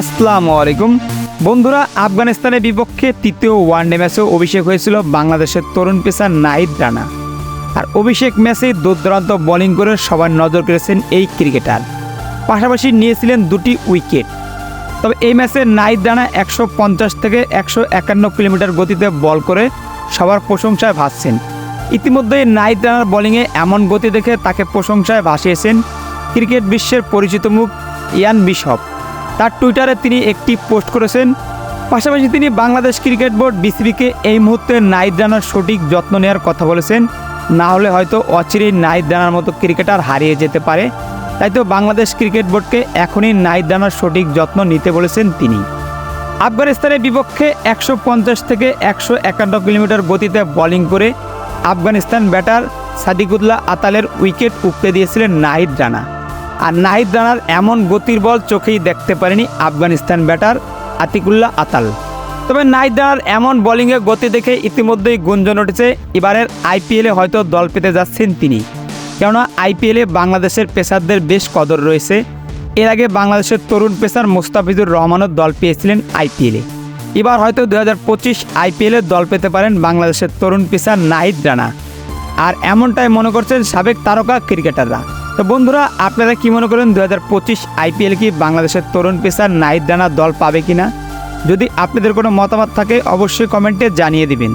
আসসালামু আলাইকুম। বন্ধুরা, আফগানিস্তানের বিপক্ষে তৃতীয় ওয়ানডে ম্যাচেও অভিষেক হয়েছিল বাংলাদেশের তরুণ পেসার নাহিদ রানা। আর অভিষেক ম্যাচে দুর্দান্ত বোলিং করে সবার নজর কেড়েছেন এই ক্রিকেটার। পাশাপাশি নিয়েছিলেন দুটি উইকেট। তবে এই ম্যাচে নাহিদ রানা একশো পঞ্চাশ থেকে একশো একান্ন কিলোমিটার গতিতে বল করে সবার প্রশংসায় ভাসছেন। ইতিমধ্যে নাহিদ রানার বোলিংয়ে এমন গতি দেখে তাকে প্রশংসায় ভাসিয়েছেন ক্রিকেট বিশ্বের পরিচিত মুখ ইয়ান বিশপ। তার টুইটারে তিনি একটি পোস্ট করেছেন। পাশাপাশি তিনি বাংলাদেশ ক্রিকেট বোর্ড বিসিবিকে এই মুহূর্তে নাহিদ রানার সঠিক যত্ন নেওয়ার কথা বলেছেন। না হলে হয়তো অচিরেই নাহিদ রানার মতো ক্রিকেটার হারিয়ে যেতে পারে। তাই তো বাংলাদেশ ক্রিকেট বোর্ডকে এখনই নাহিদ রানার সঠিক যত্ন নিতে বলেছেন তিনি। আফগানিস্তানের বিপক্ষে একশো পঞ্চাশ থেকে একশো একান্ন কিলোমিটার গতিতে বোলিং করে আফগানিস্তান ব্যাটার সাদিকুল্লাহ আতালের উইকেট উপড়ে দিয়েছিলেন নাহিদ রানা। আর নাহিদ রানার এমন গতির বল চোখেই দেখতে পারেনি আফগানিস্তান ব্যাটার আতিকুল্লাহ আতাল। তবে নাহিদ রানার এমন বোলিংয়ে গতি দেখে ইতিমধ্যেই গুঞ্জন উঠেছে এবারের আইপিএলে হয়তো দল পেতে যাচ্ছেন তিনি। কেননা আইপিএলে বাংলাদেশের পেসারদের বেশ কদর রয়েছে। এর আগে বাংলাদেশের তরুণ পেসার মোস্তাফিজুর রহমানও দল পেয়েছিলেন আইপিএলে। এবার হয়তো দু হাজার পঁচিশ আইপিএলে দল পেতে পারেন বাংলাদেশের তরুণ পেসার নাহিদ রানা। আর এমনটাই মনে করছেন সাবেক তারকা ক্রিকেটাররা। তো বন্ধুরা, আপনারা কি মনে করেন দু হাজার পঁচিশ আইপিএল কি বাংলাদেশের তরুণ পেসার নাইট দল পাবে কিনা? যদি আপনাদের কোনো মতামত থাকে, অবশ্যই কমেন্টে জানিয়ে দিবেন।